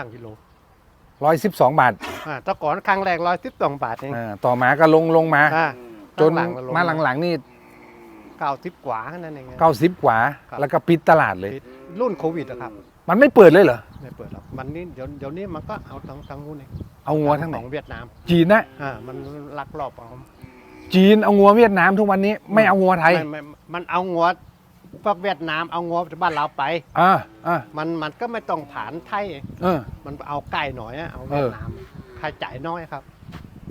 สั่งกิโลร้อยสิบสองบาทอ่าแตะก่อนครั้งแรกร้อยสิบสองบาทเองอ่าต่อมาก็ลงลงมา อ่าจนหลังๆมาหลังๆนี่เก้าสิบกว่าแค่นั้นเอง เก้าสิบกว่า ครับ แล้วก็ปิดตลาดเลยปิดรุ่นโควิดอะครับมันไม่เปิดเลยเหรอ ไม่เปิดหรอกมันนี่เดี๋ยวเดี๋ยวนี้มันก็เอาทางทางนู้นเองเอางัวทั้งไหนของเวียดนามจีนนะอ่ามันลักลอบเอาจีนเอางัวเวียดนามทุกวันนี้ไม่เอางัวไทยม่ม่มันเอางัว พวกเวียดนามเอางัวจากบ้านเราไป อ่าอ่ามันมันก็ไม่ต้องผ่านไทย เออ มันเอาไก่หน่อยอะเอาเวียดนามค่าจ่ายน้อยครับ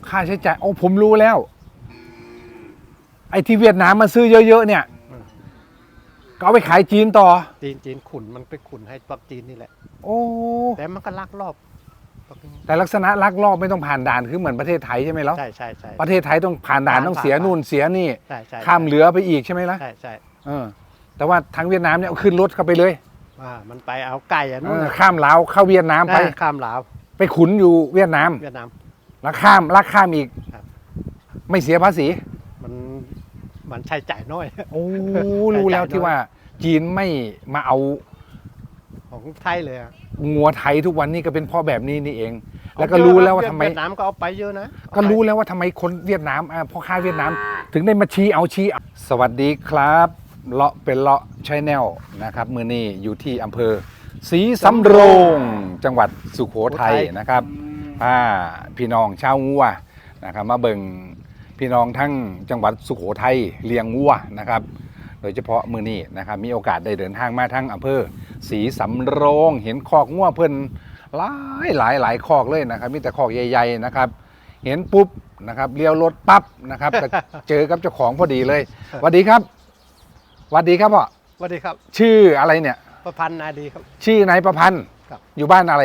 ค่าใช้จ่ายโอ้ผมรู้แล้ว ไอ้ที่เวียดนามมาซื้อเยอะๆเนี่ยอืม ก็เอาไปขายจีนต่อ จีนจีนขุนมันไปขุนให้พวกจีนนี่แหละ โอ้ แต่มันก็ลักลอบพวกนี้แต่ลักษณะลักลอบไม่ต้องผ่านด่านคือเหมือนประเทศไทยใช่ไหมล่ะใช่ใช่ใช่ ประเทศไทยต้องผ่านด่านผ่านต้องเสียผ่าน นู่นเสียนี่ ใช่ใช่ข้ามเหลือไปอีกใช่ไหมล่ะใช่ใช่เออ แต่ว่าทางเวียดนามเนี่ยเอาขึ้นรถเข้าไปเลยอ่ามันไปเอาไก่อะเอนู่นอน่ะข้ามลาวเข้าเวียดนามไปอ่าข้ามลาวไปขุนอยู่เวียดนาม เวียดนาม แล้วข้ามลักข้ามอีก ครับ ไม่เสียภาษี มันมันใช้จ่ายน้อย โอ้รู้แล้วที่ว่า จีนไม่มาเอาของไทยเลยอะงัวไทยทุกวันนี้ก็เป็นเพ่อแบบนี้นี่เอง แล้วก็รู้แล้วว่าทำไม เวียดนามก็เอาไปเยอะนะก็รู้แล้วว่าทำไมคนเวียดนามอ่าพ่อค้าเวียดนาม ถึงได้มาชี้เอาชี้เอาสวัสดีครับ เลาะเป็นเลาะชแนลนะครับมือนี้อยู่ที่อำเภอศรีสำโรงจังหวัดสุโขทัยนะครับอ่าพี่น้องชาวงัวนะครับมาเบิ่งพี่น้องทั้งจังหวัดสุโขทัยเลี้ยงงัวนะครับโดยเฉพาะมือนี้นะครับมีโอกาสได้เดินทางมาทั้งอำเภอศรีสำโรงเห็นคอกงัวเพิ่นหลายหลายหลายคอกเลยนะครับมีแต่คอกใหญ่ ๆนะครับ เห็นปุ๊บนะครับเลี้ยวรถปั๊บนะครับก็เจอกับเจ้าของพอดีเลยสวัสดีครับ สวัสดีครับพ่อสวัสดีครับ ชื่ออะไรเนี่ย ประพันธ์นาดีครับ ชื่อนายประพันธ์ครับ อยู่บ้านอะไร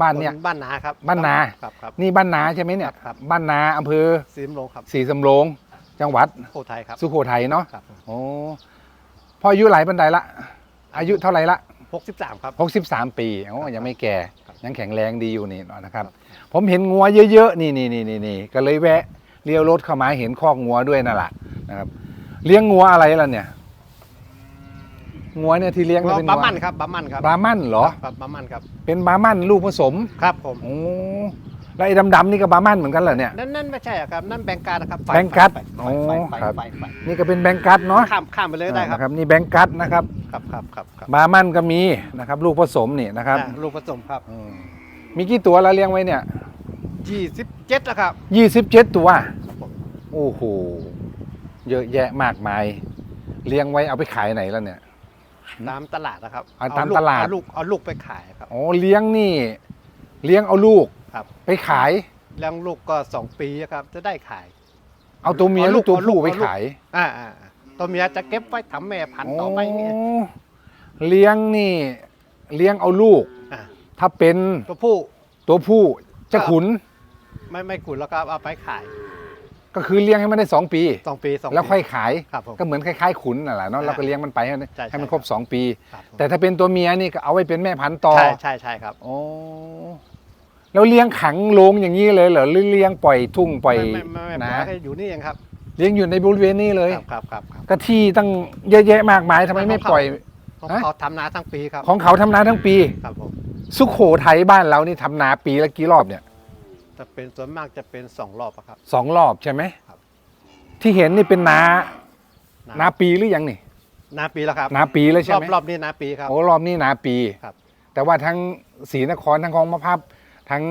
บ้านเนี่ยคบ้านนาครับบ้านนา ครับครับ นี่บ้านนาใช่ไหมเนี่ย ครับ บ้านนาอำเภอซีมโรงครับศรีสำโรงจังหวัดโคไทยครับสุโขทัยเนาะครับโอ้พ่ออายุหลายปันใดละ อายุเท่าไหร่ละหกสิบสามครับ63ปีโอ้ยังไม่แก่ ครับ ยังแข็งแรงดีอยู่นี่นะครับ ผมเห็นงัวเยอะๆ นี่นี่นี่นี่นี่ก็เลยแวะเลี้ยวรถเข้ามาเห็นคอกงัวด้วยนั่นแหละนะครับ เลี้ยงงัวอะไรล่ะเนี่ยงัวเนี่ยที่เลี้ยงเนี่ยเป็นบางัวมันครับบามันครับบราหมันเหรอ ครับบามันครับเป็นบราหมันลูกผสมครับผมโอ้แล้วไอ้ดำๆนี่ก็บราหมันเหมือนกันเหรอเนี่ย นั่นนั่นไม่ใช่อะครับนั่นแบงการนะครับไฟแบงกัสไฟโอ้ไฟไฟครับ ไฟไฟนี่ก็เป็นแบงกัสเนาะข้ามข้ามไปเลยได้ครับ นะครับนี่แบงกัสนะครับครับครับครับครับบราหมันก็มีนะครับลูกผสมนี่นะครับอ่าลูกผสมครับอืมมีกี่ตัวแล้วเลี้ยงไว้เนี่ย ยี่สิบเจ็ดแล้วครับยี่สิบเจ็ดตัว ครับผม โอ้โห เยอะแยะมากมาย เลี้ยงไว้เอาไปขายไหนแล้วเนี่ย ตามตลาดนะครับเอาตามลูกตลาด เอลูกเอาลูกไปขายครับ อ๋อเลี้ยงนี่ เลี้ยงเอาลูกครับ ไปขาย เลี้ยงลูกก็สองปีครับ จะได้ขาย เอาตัวเมียเอาลูลูกกตัวเอาลูผู้ก ไปเอาลูกขายอ่าอ่าอ่าตัวเมียจะเก็บไว้ทำแม่พันธุ์ต่อไปเนี่ยโอ้เลี้ยงนี่ เลี้ยงเอาลูก อ่าถ้าเป็นตัวผู้ตัวผู้จะครับขุน ไม่ไม่ขุนแล้วก็เอาไปขาย ก็คือเลี้ยงให้มันได้สองปี สองปีสองปีแล้วค่อยขาย ครับผม ก็เหมือนคล้ายๆขุนน่ะแหละเนาะอ่าเราก็เลี้ยงมันไปให้ใช่ให้มันใช่ครบสองปี ครับผม แต่ถ้าเป็นตัวเมียนี่ก็เอาไว้เป็นแม่พันธุ์ต่อใช่ใช่ใช่ครับ โอ้แล้วเลี้ยงขังโรงอย่างนี้เลยเหรอหรือเลี้ยงปล่อยทุ่งปล่อยไม่ไม่ไม่ไม่นะปล่อยให้อยู่นี่เองครับเลี้ยงอยู่ในบริเวณนี้เลย ครับครับครับครับ ก็ที่ตั้งเยอะแยะมากมายทำไมไม่ปล่อย ของฮะ เขาทำนาทั้งปีครับของเขาทำนาทั้งปี ครับผมสุขโขทัยบ้านเรานี่ทำนาปีละกี่รอบเนี่ย จะเป็นส่วนมากจะเป็นสองรอบอะครับ สองรอบใช่ไหมครับ ที่เห็นนี่เป็นนานาปีหรือยังนี่นาปีแล้วครับนาปีเลยใช่รอบไหมรอบนี้นาปีครับ โอ้รอบนี้นาปี ครับ แต่ว่าทั้งศรีนครทั้งคลองมะพร้าวทั้ง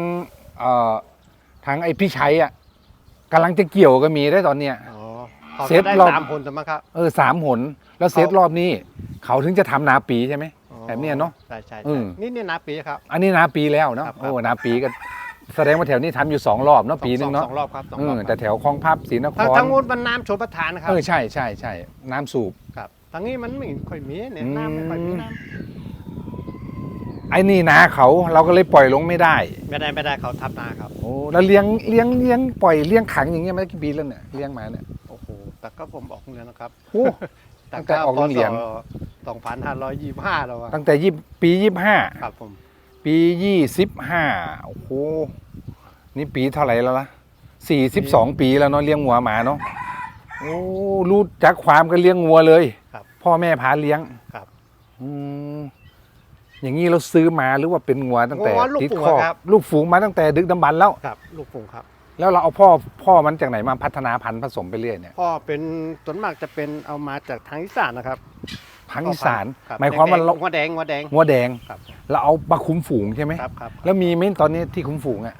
เอ่อทั้งไอ้พี่ชัยอะกำลังจะเกี่ยวก็มีได้ตอนเนี้ย อ๋อเขาเสร็จะจได้รอบ สามคนแต่มั้งครับ เออสามหน แล้วเซตรอบนี้ เขาถึงจะทำนาปีใช่ไหม อ๋อแบบเนี้ยเนอะใช่ใช่อืใช่มนี่นี่นาปีครับ อันนี้นาปีแล้วเนาะครับครับ โอ้นาปีก็ แสดงว่าแถวนี้ทำอยู่สองรอบเนาะปีนึงเนาะสองรอบครับสองเอรออบคแต่รับแถวคลองพับศรีนคทางรทางนู้นมันน้ำชนประทานนะครับเออใช่ใช่ใช่น้ำสูบ ครับทางนี้มันไม่ค่อยมีเนี่ยอืมน้ำไม่ค่อยมีน้ไอ้นี่นาเขาเราก็เลยปล่อยลงไม่ได้ำไม่ได้ไม่ได้เขาทับนาครับโอ้แล้วเลี้ยงเลี้ยงเลี้ยงปล่อยเลี้ยงขังอย่างเงี้ยมากี่ปีแล้วเนี่ยเลี้ยงมาเนี่ยโอ้โหแต่ก็ผมออกเงินนะครับโอ้ ตั้งแต่ออกโรงเรียน สองพันห้าร้อยยี่สิบห้าแล้วอะตั้งแต่ยี่ปียี่ห้าครับผม ปียี่สิบห้าโอ้โหนี่ปีเท่าไหร่แล้วล่ะสี่สิบสองปีแล้วเนาะเลี้ยงงัวหมาเนาะโอ้รู้จักความก็เลี้ยงงัวเลยครับพ่อแม่พาเลี้ยงครับอืมอย่างนี้เราซื้อมาหรือว่าเป็นงัวตั้งแต่งัวลูกติดฝูงคอกครับ ลูกฝูงมาตั้งแต่ดึกดำบรรพ์แล้ว ครับ ลูกฝูงครับ แล้วเราเอาพ่อพ่อมันจากไหนมาพัฒนาพันธุ์ผสมไปเรื่อยเนี่ยพ่อเป็นส่วนมากจะเป็นเอามาจากทางอีสานนะครับทั้งอีสาน ครับหมายความว่าเราหัวแดงหัวแดงงัวแดงครับ เราเอามาคุ้มฝูงใช่ไหมครับครับแล้วมีไหมตอนนี้ที่คุ้มฝูงอะ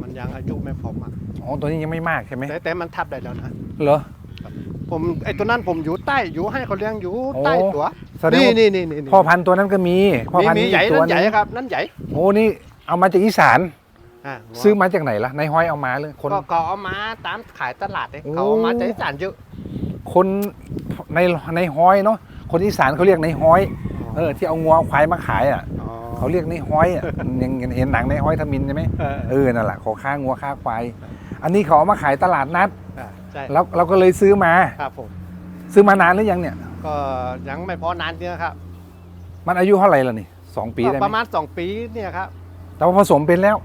มันยังอายุไม่พอมอะอ๋อตัวนี้ยังไม่มากใช่ไหมแต่แต่มันทับได้แล้วนะเหรอผมไอ้ตัวนั้นผมอยู่ใต้อยู่ให้เขาเลี้ยงอยู่ใต้โอ้ตัวแสดงนี่ว่านี่นี่นี่พ่อพันธุ์ตัวนั้นก็มีพ่อมีพันธุ์มีนี้ใหญ่อีกตันั่วนหใหนึญ่งครับนั่นใหญ่โอ้นี่เอามาจากอีสานอ่าซื้อมาจากไหนล่ะในห้อยเอามาเลยคนก็ก็เอามาตามขายตลาดเลยโอ้เขาเอามาจากอีสานเยอะคนในในห้อยเนาะคนอีสานเขาเรียกในห้อย เออที่เอางัวเอาควายมาขายอะอ๋อเขาเรียกในห้อยอะยังยังเห็นหนังในห้อยทมินใช่ไหมเออเออนั่นแหละขอค่างัวค่าควายอันนี้เขาเอามาขายตลาดนัดอ่าใช่แล้วเราก็เลยซื้อมาครับผมซื้อมานานหรือยังเนี่ย ก็ยังไม่พอนานเนี่ยครับ มันอายุเท่าไหร่แล้วนี่สองปีได้ก็ไหปมระมาณ2ปีเนี่ยครับแต่ว่าผสมเป็นแล้ว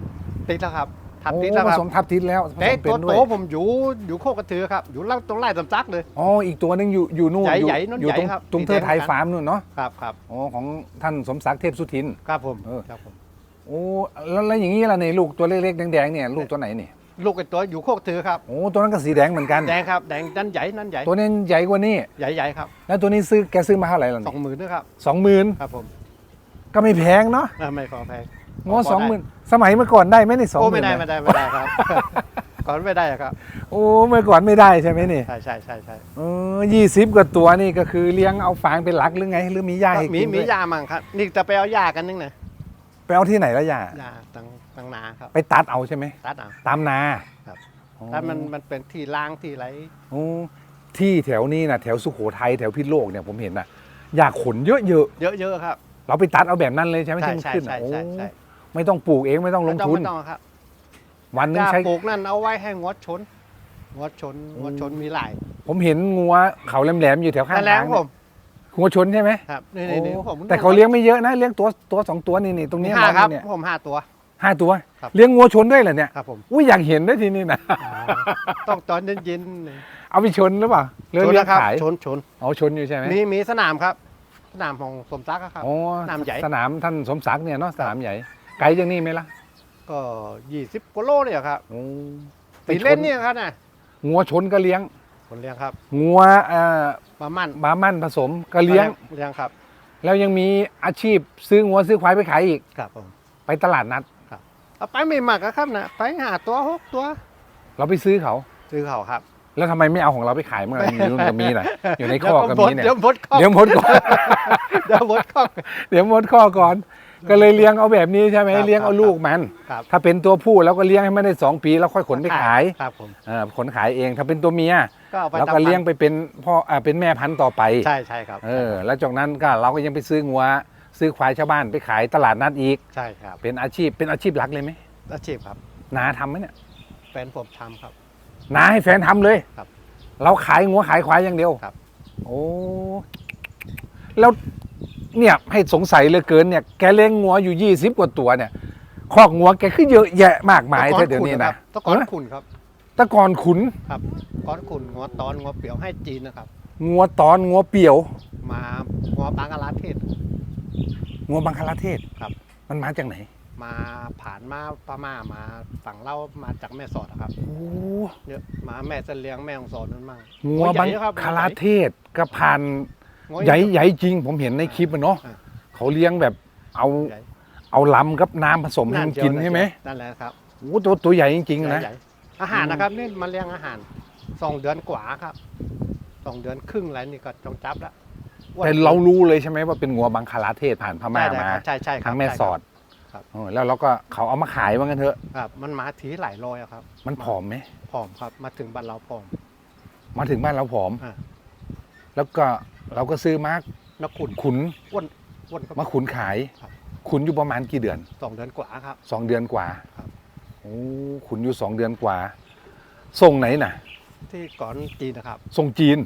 ติดแล้วครับ ทับโอ้ติดแล้วผครับสมทับทิศแล้วผแต่สมเป็ตัวนด้โตวยผมอยู่อยู่โคกกระเทือครับ อยู่ล่างตรงไร่สำซักเลย อ๋ออีกตัวหนึงอยู่อยู่นู่นใหญ่อยู่ใหญ่นู่นอยู่ตรงใหญ่ครับตรงสีเทอแดงไทยกันฟาร์มนู่นเนาะครับครับอ๋อของท่านสมศักดิ์เทพสุทิน ครับผมเออ ครับผมโอ้แล้วแล้วอย่างนี้ล่ะนี่ลูกตัวเล็กๆแดงๆเนี่ยลูกตัวไหนนี่ลูกไอ้ตัวอยู่โคกกระเทือครับโอ้ตัวนั้นก็สีแดงเหมือนกัน แดงครับแดงนั่นใหญ่นั่นใหญ่ตัวนี้ใหญ่กว่านี่ใหญ่ใหญ่ครับแล้วตัวนี้ซื้อแกซื้อมาเท่าไหร่ล่ะสองหมื่นนะครับสองหมื่นครับผมก็ไม่แพงเนาะอ่าไม่ขอแพง งอพสองได้หมื่นสมัยเมื่อก่อนได้ไหมนี่สองโอ้หมื่ไม่นได้ไม่ได้ไม่ได้ครับ ก่อนไม่ได้อะครับโอ้เมื่อก่อนไม่ได้ใช่ไหมนี่ใช่ใช่ใช่ใช่เออยี่สิบกว่าตัวนี่ก็คือเลี้ยงเอาฟางเป็นหลักหรือไง หรือมีหญ้าให้มีกินมีด้วยยามั่งครับ นี่จะไปเอายากันนึงนะไปเอาที่ไหนละหญ้ายาตังตังนาครับไปตัดเอาใช่ไหมตัดเอา ตามนาครับ อ๋อถ้ามันมันเป็นที่ล้างที่ไรโอ้ที่แถวนี้นะแถวสุโขทัยแถวพิษโลกเนี่ยผมเห็นนะหญ้าขนเยอะเยอะๆครับ ๆเราไปตัดเอาแบบนั้นเลยใช่ไหมใช่ที่มันใช่ขึ้นใช่อะโอ้ใช่ใช่ ไม่ต้องปลูกเองไม่ต้องลงไม่ต้องทุนไม่ต้องครับ วันหนึงยาใช้ปลูกนั่นเอาไว้ให้งดชนงดชนโอ้งดชนมีหลาย ผมเห็นงัวเขาแหลมๆอยู่แถวข้างนั่นแหละทางผมงัวชนใช่ไหมครับนี่นี่นี่โอ้ผมแต่เขาเลี้ยงไม่เยอะนะเลี้ยงตัวตัวสองตัวนี่นี่ตรงมีนี้ห้าน้องครับเนี่ยผมห้าตัวห้าตัวครับเลี้ยงงัวชนด้วยเหรอเนี่ยครับผมอุ้ยอยากเห็นด้วยทีนี่นะอ่าต้องตอนเย็นๆนี่เอาไปชนหรือเปล่าหรือชนเลี้ยงนะครับขายชนชนอ๋อชนอยู่ใช่ไหมมีมีสนามครับ สนามของสมศักดิ์อะครับอ๋อสนามใหญ่สนามท่านสมศักดิ์เนี่ยเนาะสนามใหญ่ ไกลจากนี่ไหมล่ะก็ยี่สิบกิโลเนี่ยครับโอ้ตีเล่นเนี่ยครับนะงัวชนก็เลี้ยง คนเลี้ยงครับงัวเอ่อประมาณบามั่นผสมก็เลี้ยง เลี้ยงครับแล้วยังมีอาชีพซื้องัวซื้อควายไปขายอีก ครับผมไปตลาดนัด เอาไปไม่มากอะครับนะไปหาตัวหกตัวเราไปซื้อเขา ซื้อเขาครับ แล้วทำไมไม่เอาของเราไปขายเมื่อไหร่มีรุ่นก็มีน่ะอยู่ในข้อก็มีเนี่ยเดี๋ยวหมดข้อเดี๋ยวหมดก่อน เดี๋ยวหมดข้อ เดี๋ยวหมดข้อก่อน ก็เลยเลี้ยงเอาแบบนี้ใช่ไหมครับเลี้ยงเอาครับลูกมัน ครับ ถ้าเป็นตัวผู้เราก็เลี้ยงให้มันได้สองปีแล้วค่อยขนไปขายครับผมเออขนขายเองถ้าเป็นตัวเมียก็เอาไปเราก็เลี้ยงไปเป็นพ่ออ่าเป็นแม่พันธุ์ต่อไปใช่ใช่ครับเออแล้วจากนั้นก็เราก็ยังไปซื้องัวซื้อควายชาวบ้านไปขายตลาดนัดอีก ใช่ครับเป็นอาชีพเป็นอาชีพหลักเลยไหมอาชีพครับนาทำไหมเนี่ยแฟนผมทำครับ นาให้แฟนทำเลยครับเราขายงัวขายควายอย่างเดียวครับ โอ้แล้ว เนี่ยให้สงสัยเหลยเกินเนี่ยแกเลี้ยงงัวอยู่ยี่สิบกว่าตัวเนี่ยคอกงัวแกคือเยอะแยะมากมายตะกอแค่เดี๋ยวนี้นะตะกอนเออขุนครับแตะกอนขุนครับก้อนขุนงัวตอนงัวเปียวให้จีนนะครับงัวตอนงัวเปี่ยว มางัวบางกะลาเทศงัวบังคลาเทศครับ มันมาจากไหน มาผ่านมาปามามาฝั่งเล่ามาจากแม่สอดอะครับโอ้เยอะมาแม่เสลียงแม่ของสอนนั่นมั่งงัวบังใหญ่ครับคลาเทศก็ผ่านงัว ใหญ่ใหญ่จริงผมเห็นในคลิปมันเนาะอ่าเขาเลี้ยงแบบเอาใหญ่เอาลำกับน้ำผสมให้มันกินใช่ไหมนั่นแหละครับโอ้ตัวตัวใหญ่จริงๆนะใหญ่ๆอาหารนะครับนี่มาเลี้ยงอาหารสองเดือนกว่าครับสองเดือนครึ่งอะไรนี่ก็ต้องจับแล้วแต่เรารู้เลยใช่ไหมว่าเป็นงัวบังคลาเทศผ่านพม่าได้มาๆครับใช่ใช่ครับทางแม่สอดครับเออแล้วเราก็เขาเอามาขายว่างั้นเถอะครับ มันมาทีหลายร้อยอะครับ มันผอมไหมผอมครับ มาถึงบ้านเราผอม มาถึงบ้านเราผอมอ่า แล้วก็เราก็ซื้อมานักขุนขุนอ้วนอ้วนครับ มาขุนขาย ครับ ขุนอยู่ประมาณกี่เดือนสองเดือนกว่าครับ สองเดือนกว่าครับ โอ้ขุนอยู่สองเดือนกว่า ส่งไหนน่ะ ที่ก่อนจีนนะครับ ส่งจีน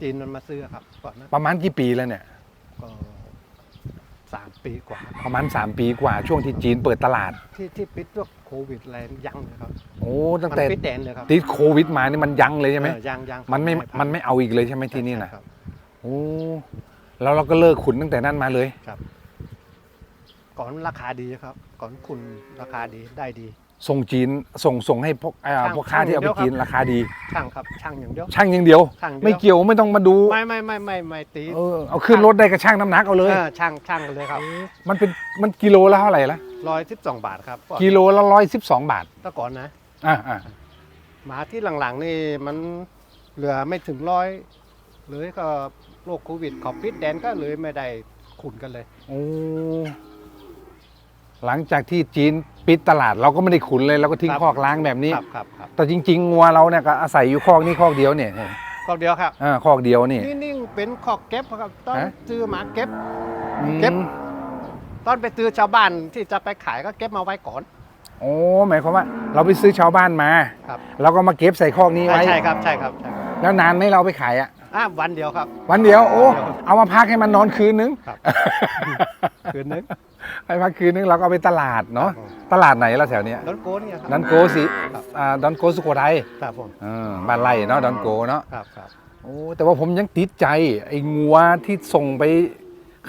จีนมันมาซื้อครับก่อนนั้นประมาณกี่ปีแล้วเนี่ยก็ สามปีกว่า ประมาณ 3 ปีกว่าช่วงที่จีนเปิดตลาด ที่ที่ปิดพวกโควิดอะไรยังเลยครับโอ้ตั้งมันแต่ปิดแดนเลยครับติดโควิดมานี่มันยั้งเลยใช่ไหมเออยังยังมันไม่ให้ผ่ามันไม่เอาอีกเลยใช่ไหมที่นี่นะใช่ครับ โอ้แล้วเราก็เลิกขุนตั้งแต่นั้นมาเลยครับก่อนราคาดีครับ ก่อนคุณราคาดีได้ดี ส่งจีนส่งส่งให้พวกอ่าช่างพวกค้าที่เอาไปช่างจีนเดียวครับ ราคาดี ช่างครับช่างอย่างเดียว ช่างอย่างเดียว ช่างเดียว ไม่เกี่ยวไม่ต้องมาดูไม่ไม่ไม่ไม่ไม่ตีเออเอาขึ้นรถได้ก็ช่างน้ำหนักเอาเลยเออช่างช่างกันเลยครับมันเป็นมันกิโลละเท่าไหร่ละร้อยสิบสองบาทครับกิโลละร้อยสิบสองบาทแต่ก่อนนะ อ่าอ่ามาที่หลังๆนี่มันเหลือไม่ถึงร้อยเลยก็โรคโควิดขอบปิดแดนก็เลยไม่ได้ขุนกันเลย โอ้ หลังจากที่จีนปิดตลาดเราก็ไม่ได้ขุนเลยเราก็ทิ้งครับคอกล้างแบบนี้ ครับครับครับแต่จริงๆงัวเราเนี่ยก็อาศัยอยู่คอกนี้คอกเดียวเนี่ยก็เดียวครับอ่าคอกเดียวนี่ นี่นิ่งเป็นขอกเก็บครับตอนฮะ ซื้อมาเก็บ อืมเก็บตอนไปซื้อชาวบ้านที่จะไปขายก็เก็บมาไว้ก่อน โอ้หมายความว่า เราไปซื้อชาวบ้านมาครับ เราก็มาเก็บใส่คอกนี้ใช่ไว้ ใช่ครับใช่ครับใช่ครับแล้วนานไหมเราไปขายอะอะวันเดียวครับ วันเดียวโอ้วันเดียวเอามาพักให้มันนอนคืนนึง ครับ คืนนึงให้พักคืนนึงเราก็เอาไปตลาดเนาะครับผมตลาดไหนล่ะแถวเนี้ยดอนโกเนี่ยครับดอนโกสิอ่าดอนโกสุโขทัยครับผมอ่าบ้านไร่เนาะดอนโกเนาะครับครับโอ้แต่ว่าผมยังติดใจไอ้งัวที่ส่งไป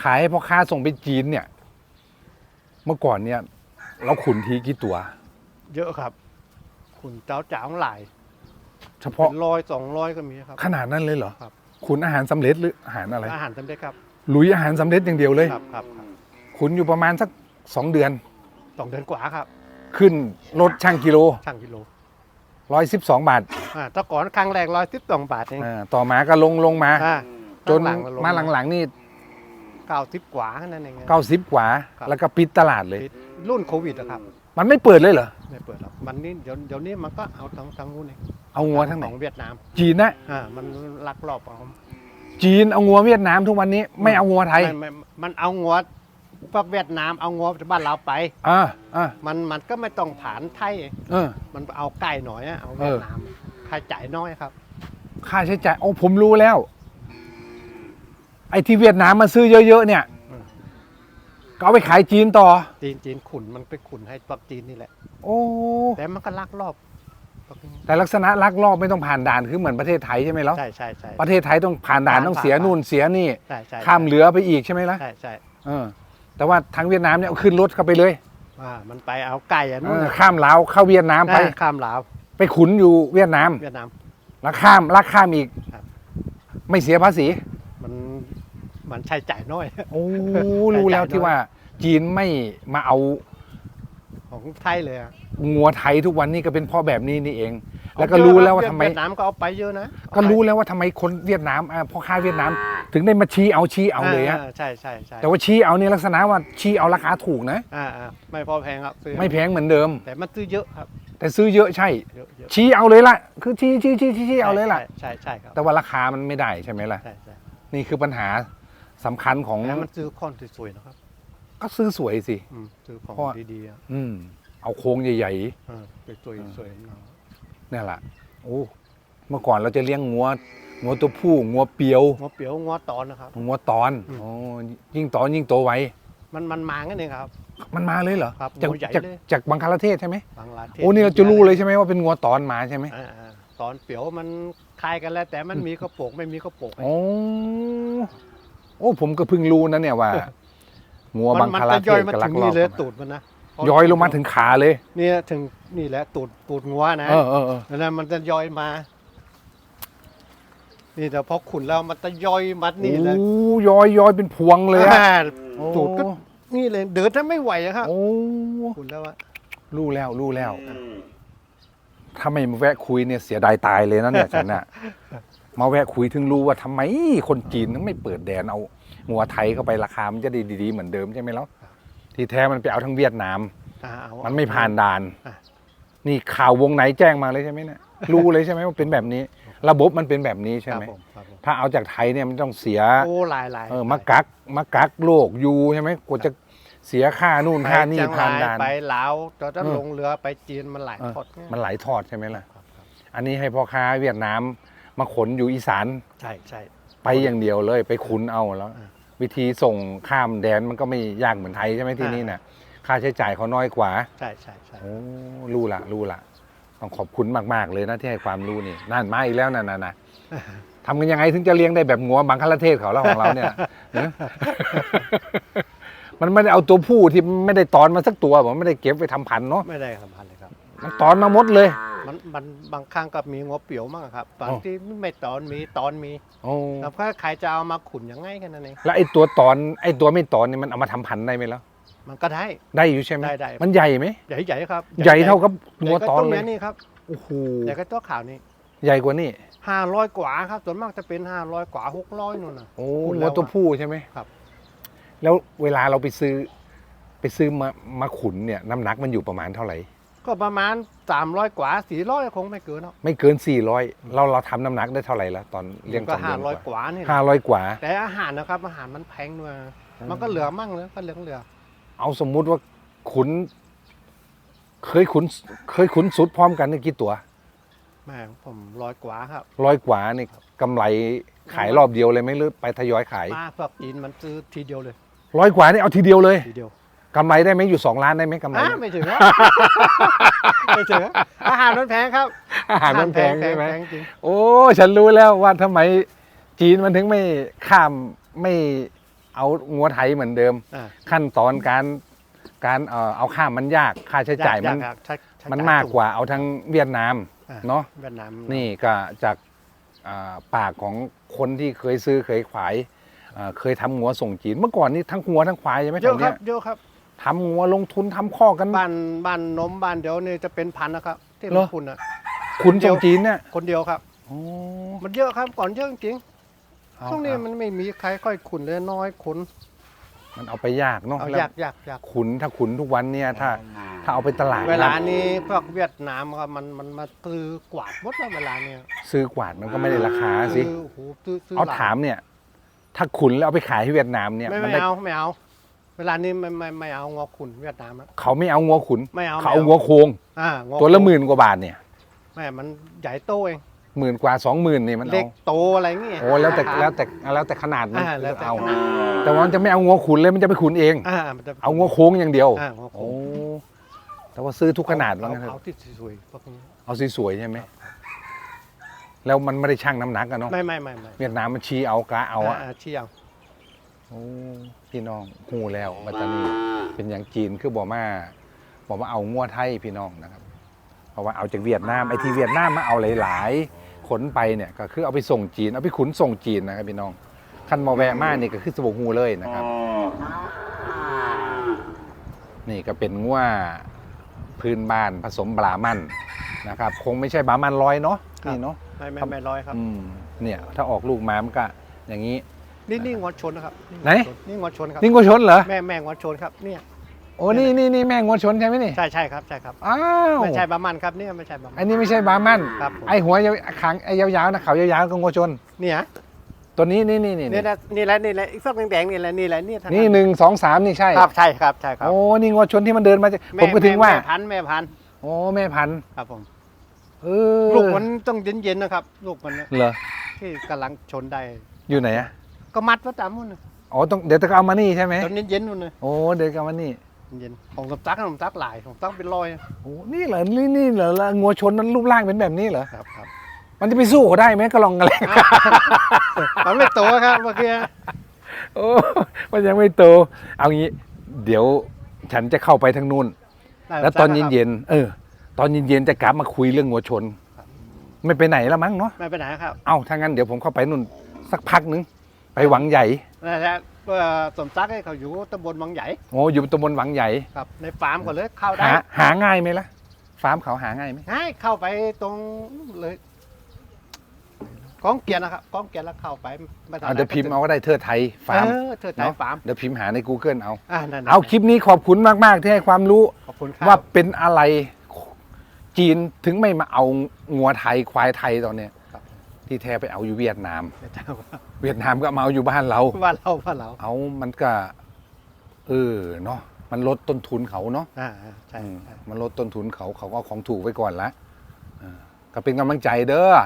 ขายให้พ่อค้าส่งไปจีนเนี่ย เมื่อก่อนเนี่ย เราขุนทีกี่ตัว เยอะครับคุณเจ้าจ๋าของหลายเฉพาะเป็นร้อยสองร้อยก็มีครับ ขนาดนั้นเลยเหรอครับขุนอาหารสำเร็จหรืออาหารอะไร อาหารสำเร็จครับ หลุยอาหารสำเร็จอย่างเดียวเลยครับครับครับ ขุนอยู่ประมาณสักสองเดือน สองเดือนกว่าครับ ขึ้นรถช่างกิโลช่างกิโลร้อยสิบสองบาทอ่าแตะก่อนครั้งแรกร้อยสิบสองบาทเองอ่าต่อมาก็ลงลงมา อ่าจนหลังๆมาหลังๆนี่เก้าสิบกว่านั่นเองเก้าสิบกว่า ครับ แล้วก็ปิดตลาดเลยปิดรุ่นโควิดอะครับมันไม่เปิดเลยเหรอ ไม่เปิดหรอกมันนี่เดี๋ยวเดี๋ยวนี้มันก็เอาทั้งทั้งนู้นเองเอางัวทั้งไหนของเวียดนามจีนนะ อ่ามันลักลอบเอาจีนเอางัวเวียดนามทุกวันนี้ไม่เอางัวไทยม่ม่มันเอางัว พวกเวียดนามเอางัวจากบ้านเราไป อ่าอ่ามันมันก็ไม่ต้องผ่านไทย เออ มันเอาใกล้หน่อยอะเอาเวียดนามค่าจ่ายน้อยครับ ค่าใช้จ่ายโอ้ผมรู้แล้ว ไอ้ที่เวียดนามมาซื้อเยอะๆเนี่ยอืม ก็เอาไปขายจีนต่อ จีนจีนขุนมันไปขุนให้ปักจีนนี่แหละ โอ้ แต่มันก็ลักลอบพวกนี้แต่ลักษณะลักลอบไม่ต้องผ่านด่านคือเหมือนประเทศไทยใช่ไหมล่ะใช่ใช่ใช่ ประเทศไทยต้องผ่านด่านผ่านต้องเสียผ่าน นู่นเสียนี่ ใช่ใช่ข้ามเรือไปอีกใช่ไหมล่ะใช่ใช่เออ แต่ว่าทางเวียดนามเนี่ยเอาขึ้นรถเข้าไปเลยอ่ามันไปเอาไก่อะเอนู่นอน่ะข้ามลาวเข้าเวียดนามไป อ่าข้ามลาวไปขุนอยู่เวียดนาม เวียดนาม แล้วข้ามลักข้ามอีก ครับ ไม่เสียภาษีมันมันใช้จ่ายน้อย โอ้รู้แล้วที่ว่า จีนไม่มาเอาของไทยเลยอะงัวไทยทุกวันนี้ก็เป็นเพ่อแบบนี้นี่เอง แล้วก็รู้แล้วว่าทำไม เวียดนามก็เอาไปเยอะนะก็รู้แล้วว่าทำไมคนเวียดนามอ่าพ่อค้าเวียดนาม ถึงได้มาชี้เอาชี้เอาเลยอะใช่ใช่ใช่แต่ว่าชี้เอาเนี่ยลักษณะว่าชี้เอาราคาถูกนะอ่าอ่าไม่พอแพงครับซื้อไม่แพงเหมือนเดิม แต่มันซื้อเยอะครับ แต่ซื้อเยอะใช่เยอะเยอะชี้เอาเลยล่ะ คือชี้ชี้ชี้ชี้ชี้เอาเลยล่ะใช่ใช่ใช่ครับแต่ว่าราคามันไม่ได้ใช่ไหมล่ะใช่ใช่นี่คือปัญหาสำคัญของแต่มันซื้อคอนสวยๆนะครับ ก็ซื้อสวยสิอืมซื้อของเพราะว่าดีๆอะอืมเอาโครงใหญ่เออสวยๆสวยๆเนาะๆเนี่ยแหละโอ้เมื่อก่อนเราจะเลี้ยงงัว งัวตัวผู้งัวเปียวงัวเปียวงัวตอนนะครับ งัวตอนอืมอ๋อยิ่งตอนยิ่งโตไวมันมันมางั้นเองครับ มันมาเลยเหรอครับจากงัวใหญ่จากเลยจากบังคลาเทศใช่ไหมบางลาเทศโอ้นี่เราจะรู้เลยใช่ไหมว่าเป็นงัวตอนมาใช่ไหมอ่าอ่าตอนเปียวมันคล้ายกันแล้ว แต่มันมีกระโปรงไม่มีกระโปรงโอ้โอ้ผมก็เพิ่งรู้นะเนี่ยว่างัวบังมัคจะลาเทย่อยศมากับลัถึกงลอนี่บเลยเข้ามาตูดมันนะย้อยลงมาถึงขาเลย เนี่ยถึงนี่แหละตูดตูดงัวนะเออเออเออแล้วนั้นมันจะย่อยมา นี่แต่พอขุนแล้วมันจะย่อยมัดนี่เลยโอ้ย้อยย้อยเป็นพวงเลยอะอ่าโอ้ตูดก็นี่เลยเดินถ้าไม่ไหวอะครับโอ้ขุนแล้วอะรู้แล้วรู้แล้ว ถ้าไม่มาแวะคุยเนี่ยเสียดายตายเลยนะเนี่ยฉันน่ะ มาแวะคุยถึงรู้ว่าทำไมคนจีนถึงไม่เปิดแดนเอางัวไทยเข้าไปราคามันจะดีดีๆเหมือนเดิมใช่ไหมแล้วที่แท้มันไปเอาทั้งเวียดนาม อ่าเอามันไม่ผ่านด่าน อะ นี่ข่าววงไหนแจ้งมาเลยใช่ไหมเนี่ยรู้เลยใช่ไหมว่าเป็นแบบนี้ ระบบมันเป็นแบบนี้ใช่ครับไหมผมครับผมถ้าเอาจากไทยเนี่ยมันต้องเสียโอ้หลายหลายเออมากักมากักโลกอยู่ใช่ไหมกว่าจะเสียค่านู่นไปค่านี่เชียงผ่านรายด่านไปลาวตอนจะเออลงเรือไปจีนมันหลายเออทอดเนี่ยมันหลายทอดใช่ไหมล่ะครับครับอันนี้ให้พ่อค้าเวียดนามมาขนอยู่อีสานใช่ใช่ไปอย่างเดียวเลยไปคุนเอาแล้วอ่าวิธีส่งข้ามแดนมันก็ไม่ยากเหมือนไทยใช่ไหมที่นี่น่ะค่าใช้จ่ายเขาน้อยกว่า ใช่ใช่ใช่โอ้รู้ละรู้ละ ต้องขอบคุณมาก ๆ เลยนะที่ให้ความรู้นี่นั่นมาอีกแล้วนั่นน่ะนะทำกันยังไงถึงจะเลี้ยงได้แบบงัวบังคลาเทศเขาแล้วของเราเนี่ยนะมันไม่ได้เอาตัวผู้ที่ไม่ได้ตอนมาสักตัวผมไม่ได้เก็บไปทำพันธุ์เนาะไม่ได้สัมพันธ์เลยครับ มันตอนมาหมดเลย มันมันบางครั้งก็มีงบเปรียวมากครับบางอ๋อที่ไม่ตอนมีตอนมีโอ้แล้วก็ใครจะเอามาขุนยังไงแค่นั้นเองแล้วไอ้ตัวตอนไอ้ตัวไม่ตอนนี่มันเอามาทำพันธุ์ได้ไหมแล้ว มันก็ได้ ได้อยู่ใช่ไหมได้ได้ มันใหญ่ไหมใหญ่ใหญ่ครับใหญ่เท่ากับใหญ่งัวก็ตอนต้นเลเนี้ยยนี่ครับโอ้โหใหญ่ก็ตัวขาวนี่ใหญ่กว่านี่ห้าร้อยกว่าครับส่วนมากจะเป็นห้าร้อยกว่าหกร้อยนู่นน่ะโอ้พูดแล้วงัวตัวผู้ใช่ไหมครับ แล้วเวลาเราไปซื้อ ไปซื้อมามาขุนเนี่ยน้ำหนักมันอยู่ประมาณเท่าไหร่ก็ประมาณสามร้อยกว่าสี่ร้อยคงไม่เกินหรอกไม่เกิน 400 เราเราทำน้ำหนักได้เท่าไหร่แล้วตอนเลี้ยงก็สองห้าเดือนร้อยกกว่าว่านี่ห้าร้อยกว่า แต่อาหารนะครับ อาหารมันแพงด้วยมันก็เหลือมั่งเลยก็เหลือเหลือ เอาสมมุติว่าขุน เคยขุน เคยขุนสุดพร้อมกันนี่กี่ตัวแม่ผมร้อยกว่าครับ ร้อยกว่านี่กำไรขายรอบเดียวเลยไหมหรือไปทยอยขายมาพวกจีนมันซื้อทีเดียวเลยร้อยกว่านี่เอาทีเดียวเลยทีเดียวกำไรได้ไหมอยู่สองล้านได้ไหมกำไรอ่าไม่ถึงครับไม่ถึงครับอาหารมันแพงครับ อาหารมันแพงใช่ไหมแพงจริงโอ้ ฉันรู้แล้วว่าทำไมจีนมันถึงไม่ข้ามไม่ เอางัวไทยเหมือนเดิม อ่าขั้นตอนการการเอ่อเอาข้ามมันยากค่าใช้จ่ายมันกครับใช้ใช้มันจ่ยมากสูงกว่าเอาทั้งเวียดนามอ่เนาะเวียดนามนี่ก็จากอ่าปากของคนที่เคยซื้อเคยขายอ่าเคยทำงัวส่งจีน เมื่อก่อนนี่ทั้งงัวทั้งควายใช่ไหมเยแถอะวครัเนี้บยเยอะครับ ทำงัวลงทุนทำข้อกกัน บ้านบ้านนมบ้านเดี๋ยวนี่จะเป็นพันนะครับ ที่เหรอคุณอะ ขุนส่งจีนเนี่ยคนเดียวครับโอ้มันเยอะครับก่อนเยอะจริง เอาช่วงนี้เอามันไม่มีใครค่อยขุนเลยน้อยขุนมันเอาไปยากเนาะเอาแล้วยากยากยากขุนถ้าขุนทุกวันเนี่ยถ้า ถ้าเอาไปตลาดเวลานะนี้พวกเวียดนามครับมันมันมาซื้อกวาดหมดแล้วเวลาเนี้ยซื้อกวาดมันก็ไม่ได้ราคาสิ ซื้อโอ้โหซื้อซื้อเอาหลย ถามเนี่ย ถ้าขุนแล้วเอาไปขายที่เวียดนามเนี่ยไม่มันไม่ได้เอาไม่เอา เวลานี้ไม่ไม่ไม่เอางอขุนเวียดนามอะ เขาไม่เอางัวขุนไม่เอาเขาเอาไม่งัวโคงอ่างอตัวละหมื่นกว่าบาทเนี่ย แม่มันใหญ่โตเอง หมื่นกว่าสองหมื่นนี่มันเล็เอากโตอะไรเงี้ย โอ้แล้วแต่แล้วแต่แล้วแต่ขนาดมันอ่าแล้วแต่เอาขนาด แต่ว่ามันจะไม่เอางัวขุนเลยมันจะไปขุนเอง อ่ามันจะเอางัวโค้งอย่างเดียวอ่างอขุโอ้นแต่ว่าซื้อทุกขนาดว่าเองั้นเถเอาอะที่สวยๆพวกนี้เอาสวยๆใช่ไหมแล้วมันไม่ได้ชั่งน้ำหนักอะเนาะไม่ไม่ไม่ไม่เวียดนามมันชี้เอากะเอาอะ อ่เชี่ยวโอ้พี่น้องหูแล้วปัตตานีเป็นอย่างจีนคือบอกมาบอกมาเอางัวไทยพี่น้องนะครับ เพราะว่าเอาจากเวียดนามไอ้ที่เวียดนามมาเอาหลายๆ ขนไปเนี่ยก็คือเอาไปส่งจีน เอาไปขุนส่งจีนนะครับพี่น้องคันมาแวะมานี่ก็คือสบกหูเลยนะครับ นี่ก็เป็นงัวพื้นบ้านผสมบรามันนะครับ คงไม่ใช่บรามันร้อยเนาะนี่เนาะไม่ไม่ครับไม่ร้อยครับอืมเนี่ยถ้าออกลูกมามันก็อย่างนี้นี่นี่งอชนนะครับไหนนี่งอชนครับนี่งัวชนเหรอแม่แม่งอชนครับเนี่ย โอ้นี่นี่นี่แม่งัวชนใช่ไหมนี่ใช่ใช่ครับใช่ครับอ้าวไม่ใช่บามันครับเนี่ยไม่ใช่บามัอันนี้ไม่ใช่บรามันครับผมไอหัวยาวขางไอยาวๆนะเขายาวๆก็งัวชนเนี่ยตัวนี้นี่นี่นี่นี่แหละนี่แหละนี่แหละอีกสักแดงๆนี่แหละนี่แหละนี่ทั้งนี่หนึ่งสองสามนี่ใช่ครับใช่ครับใช่ครับโอ้นี่งัวชนที่มันเดินมาจากแผมก็ถึงว่าแม่พันธุ์แม่พันธุ์โอ้แม่พันธุ์ครับผมเออลูกมันต้องเย็นๆนะครับ ลูกมันเนี่ยเหรอที่กำลังชนได้อยู่ไหนอะก็มัดไว้ตามมุ่นน่ะอ๋อต้องเดี๋ยวจะเอามานี่ใช่ไหมตอนเย็นๆนู่นเลยโอ้เดี๋ยวเอามานี่ เย็นของสมตักของสมตักหลายของสมตักเป็นรอยโอ้นี่เหรอนี่นี่เหรอละงัวชนนั้นรูปร่างเป็นแบบนี้เหรอครับครับมันจะไปสู้เขาได้ไหมกระลองกระแลงมันไม่โตครับเมื่อกี้โอ้มันยังไม่โต เอางี้ เดี๋ยวฉันจะเข้าไปทางนู้นแล้วตอนเย็นๆเออ ตอนเย็นๆจะกลับมาคุยเรื่องงัวชน ไม่ไปไหนแล้วมั้งเนาะๆไม่ไปไหนครับ เอ้าถ้างั้นเดี๋ยวผมเข้าไปนู่นสักพักนึง ไปหวังใหญ่นะฮะเอ่อ สมตักให้เขาอยู่ตำบลวังใหญ่โอ้อยู่ตำบลหวังใหญ่ครับ ในฟาร์มก็เลยเข้าได้หาหาง่ายไหมล่ะ ฟาร์มเขาหาง่ายไหมให้เข้าไปตรงเลยกองเกียร์นะครับกองเกียร์แล้วเข้าไปไม่ทันเอาเดี๋ยวพิมพ์เอาก็ได้เทิดไทยฟาร์มเออเธอใจเนาะฟาร์มเดี๋ยวพิมพ์หาใน Google เอาอ่านั่นๆเอาคลิปนี้ขอบคุณมาก ๆ ที่ให้ความรู้ขอบคุณครับว่าเป็นอะไรจีนถึงไม่มาเอางัวไทยควายไทยตอนเนี้ยครับ ที่แท้ไปเอาอยู่เวียดนามเดี๋ยวจะว่าเวียดนามก็มาเอาอยู่บ้านเราว่าเราว่าเราเอามันก็ เออเนาะมันลดต้นทุนเขาเนาะอ่าใช่อืมใช่มันลดต้นทุนเขาเขาก็เอาของถูกไว้ก่อนละเออก็เป็นกำลังใจเด้อ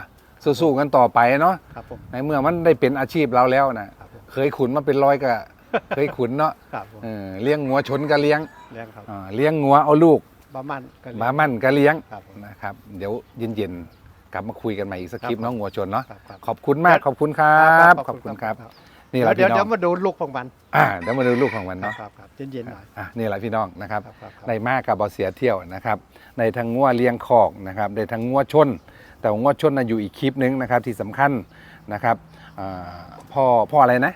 สู้ๆกันต่อไปเนาะครับผมในเมื่อมันได้เป็นอาชีพเราแล้วนะครับผมเคยขุนมาเป็นร้อยก็ เคยขุนเนาะครับผมเออเลี้ยงงัวชนก็เลี้ยงเลี้ยงครับอ่าเลี้ยงงัวเอาลูกบามันก็หมามั่นก็เลี้ยงครับผม นะครับ เดี๋ยวเย็นๆ กลับมาคุยกันใหม่อีกสักครับคลิปน้องงัวชนเนาะครับครับขอบคุณมากขอบคุณครับขอบคุณครับนี่แหละเดี๋ยวพี่น้เดี๋อยวงมาดูลูกของมันอ่าเดี๋ยวมาดูลูกของมันเนาะครับครับเย็นๆหน่อยอะนี่แหละพี่น้องนะครับครับครับครับ ในมากกับบอเสียเที่ยวนะครับ ในทางงัวเลี้ยงคอกนะครับในทางงัวชน แต่ว่างัวชนนะอยู่อีกคลิปนึงนะครับที่สำคัญนะครับอ่าพ่อพ่ออะไรนะ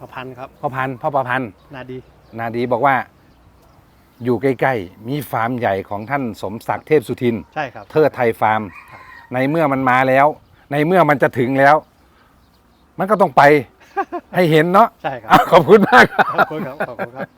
ประพันธ์ครับพ่อพันธุ์พ่อประพันธ์นาดี นาดีบอกว่าอยู่ใกล้ๆ มีฟาร์มใหญ่ของท่านสมศักดิ์เทพสุทิน ใช่ครับ เทิดไทยฟาร์มครับ ในเมื่อมันมาแล้ว ในเมื่อมันจะถึงแล้ว มันก็ต้องไป ให้เห็นเนาะใช่ครับอะขอบคุณมากครับ ขอบคุณครับ ขอบคุณครับ